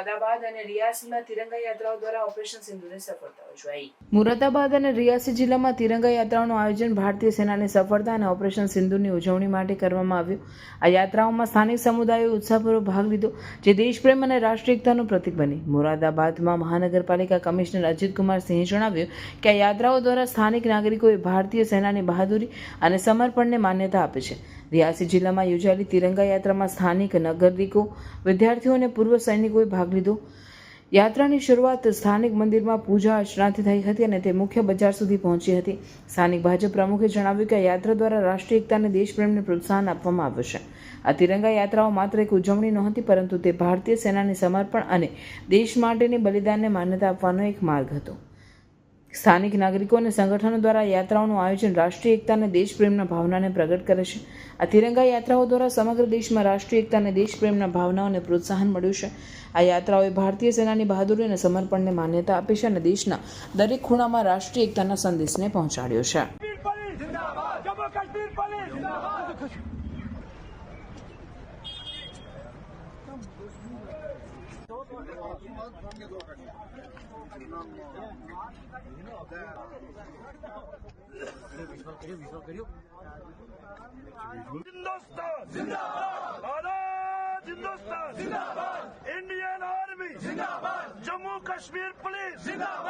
મુરાદાબાદ અને રિયાસીમાં તિરંગા યાત્રાઓ દ્વારા ઓપરેશન સિંધુની સફળતા ઉજવાઈ. મુરાદાબાદ અને રિયાસી જિલ્લામાં તિરંગા યાત્રાઓનું આયોજન ભારતીય સેનાની સફળતા અને ઓપરેશન સિંધુની ઉજવણી માટે કરવામાં આવ્યું. આ યાત્રાઓમાં સ્થાનિક સમુદાયોએ ઉત્સાહપૂર્વક ભાગ લીધો, જે દેશપ્રેમ અને રાષ્ટ્રીય એકતાનું પ્રતીક બની. મુરાદાબાદમાં મહાનગરપાલિકા કમિશનર અજીત કુમાર સિંહે જણાવ્યું કે આ યાત્રાઓ દ્વારા સ્થાનિક નાગરિકોએ ભારતીય સેનાની બહાદુરી અને સમર્પણને માન્યતા આપે છે. રિયાસી જિલ્લામાં યોજાયેલી તિરંગા યાત્રામાં સ્થાનિક નાગરિકો, વિદ્યાર્થીઓ અને પૂર્વ સૈનિકોએ ભાગ લીધો. યાત્રાની શરૂઆત સ્થાનિક મંદિરમાં પૂજા અર્ચનાથી થઈ હતી અને તે મુખ્ય બજાર સુધી પહોંચી હતી. સ્થાનિક ભાજપ પ્રમુખે જણાવ્યું કે યાત્રા દ્વારા રાષ્ટ્રીય એકતા અને દેશપ્રેમને પ્રોત્સાહન આપવામાં આવશે આ તિરંગા યાત્રાઓ માત્ર એક ઉજવણી નહોતી, પરંતુ તે ભારતીય સેનાની સમર્પણ અને દેશ માટેની બલિદાનને માન્યતા આપવાનો એક માર્ગ હતો. સ્થાનિક નાગરિકો અને સંગઠનો દ્વારા યાત્રાઓનું આયોજન રાષ્ટ્રીય એકતા અને દેશપ્રેમના ભાવનાને પ્રગટ કરે છે. આ તિરંગા યાત્રાઓ દ્વારા સમગ્ર દેશમાં રાષ્ટ્રીય એકતા અને દેશપ્રેમના ભાવનાઓને પ્રોત્સાહન મળ્યું છે. આ યાત્રાઓએ ભારતીય સેનાની બહાદુરી અને સમર્પણને માન્યતા આપી છે અને દેશના દરેક ખૂણામાં રાષ્ટ્રીય એકતાના સંદેશને પહોંચાડ્યો છે. જમ્મુ કાશ્મીર હિન્દુસ્તાન જિંદાબાદ ભારત હિન્દુસ્તાન જિંદાબાદ ઇન્ડિયન આર્મી જિંદાબાદ જમ્મુ કાશ્મીર પોલીસ જિંદાબાદ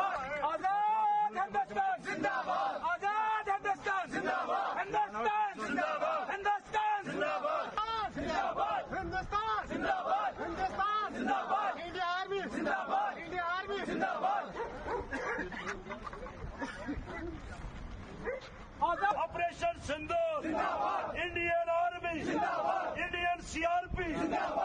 जिंदाबाद इंडियन आर्मी जिंदाबाद इंडियन सीआरपी जिंदाबाद